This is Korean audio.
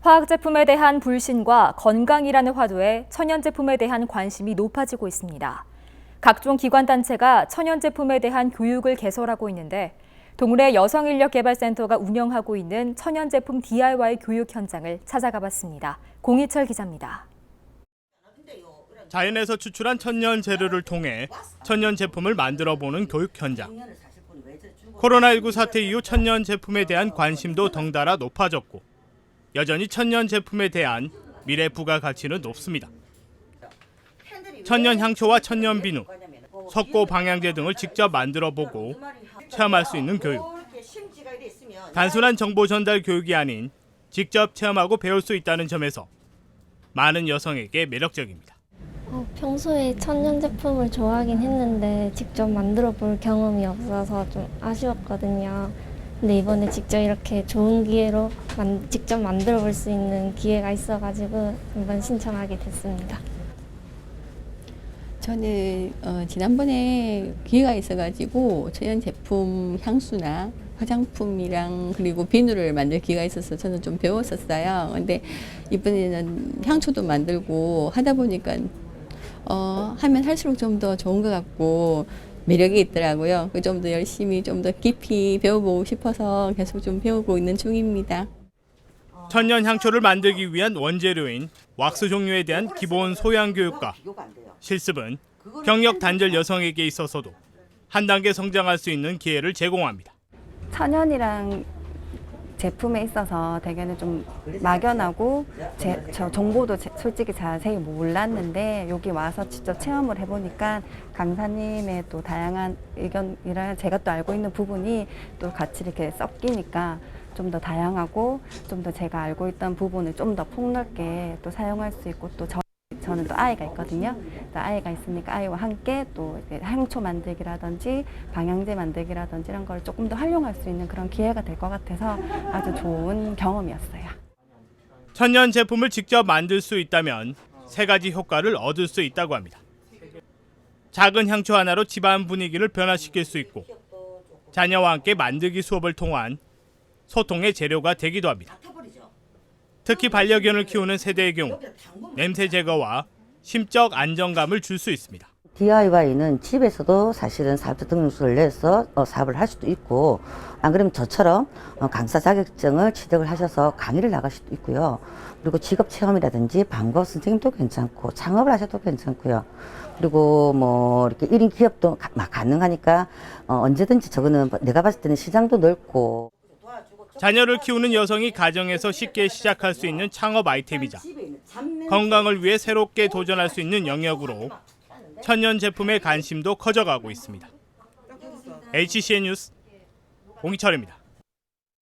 화학 제품에 대한 불신과 건강이라는 화두에 천연 제품에 대한 관심이 높아지고 있습니다. 각종 기관 단체가 천연 제품에 대한 교육을 개설하고 있는데 동래 여성인력개발센터가 운영하고 있는 천연 제품 DIY 교육 현장을 찾아가 봤습니다. 공희철 기자입니다. 자연에서 추출한 천년 재료를 통해 천년 제품을 만들어 보는 교육 현장. 코로나19 사태 이후 천년 제품에 대한 관심도 덩달아 높아졌고 여전히 천년 제품에 대한 미래 부가 가치는 높습니다. 천년 향초와 천년 비누, 석고 방향제 등을 직접 만들어 보고 체험할 수 있는 교육. 단순한 정보 전달 교육이 아닌 직접 체험하고 배울 수 있다는 점에서 많은 여성에게 매력적입니다. 어, 평소에 천연 제품을 좋아하긴 했는데 직접 만들어 볼 경험이 없어서 좀 아쉬웠거든요. 근데 이번에 직접 이렇게 좋은 기회로 만- 직접 만들어 볼 수 있는 기회가 있어가지고 한번 신청하게 됐습니다. 저는 어, 지난번에 기회가 있어가지고 천연 제품 향수나 화장품이랑 그리고 비누를 만들 기회가 있어서 저는 좀 배웠었어요. 근데 이번에는 향초도 만들고 하다 보니까 어, 하면 할수록 좀 더 좋은 것 같고 매력이 있더라고요. 좀 더 열심히 좀 더 깊이 배워보고 싶어서 계속 좀 배우고 있는 중입니다. 천년 향초를 만들기 위한 원재료인 왁스 종류에 대한 기본 소양 교육과 실습은 경력 단절 여성에게 있어서도 한 단계 성장할 수 있는 기회를 제공합니다. 천연이랑 제품에 있어서 되게는 좀 막연하고 제, 저 정보도 제- 솔직히 자세히 몰랐는데 여기 와서 직접 체험을 해보니까 강사님의 또 다양한 의견이랑 제가 또 알고 있는 부분이 또 같이 이렇게 섞이니까 좀 더 다양하고 좀 더 제가 알고 있던 부분을 좀 더 폭넓게 또 사용할 수 있고 또 저, 저는 또 아이가 있거든요. 또 아이가 있으니까 아이와 함께 또 향초 만들기라든지 방향제 만들기라든지 이런 걸 조금 더 활용할 수 있는 그런 기회가 될 것 같아서 아주 좋은 경험이었어요. 천년 제품을 직접 만들 수 있다면 세 가지 효과를 얻을 수 있다고 합니다. 작은 향초 하나로 집안 분위기를 변화시킬 수 있고 자녀와 함께 만들기 수업을 통한 소통의 재료가 되기도 합니다. 특히 반려견을 키우는 세대의 경우 냄새 제거와 심적 안정감을 줄 수 있습니다. DIY는 집에서도 사실은 사업자 등록서를 내서 어, 사업을 할 수도 있고 안 그러면 저처럼 어, 강사 자격증을 취득을 하셔서 강의를 나갈 수도 있고요. 그리고 직업 체험이라든지 방법 선생님도 괜찮고 창업을 하셔도 괜찮고요. 그리고 뭐 이렇게 1인 기업도 가, 막 가능하니까 어, 언제든지 저거는 내가 봤을 때는 시장도 넓고 자녀를 키우는 여성이 가정에서 쉽게 시작할 수 있는 창업 아이템이자 건강을 위해 새롭게 도전할 수 있는 영역으로 천연 제품의 관심도 커져가고 있습니다. HCN 뉴스 공희철입니다.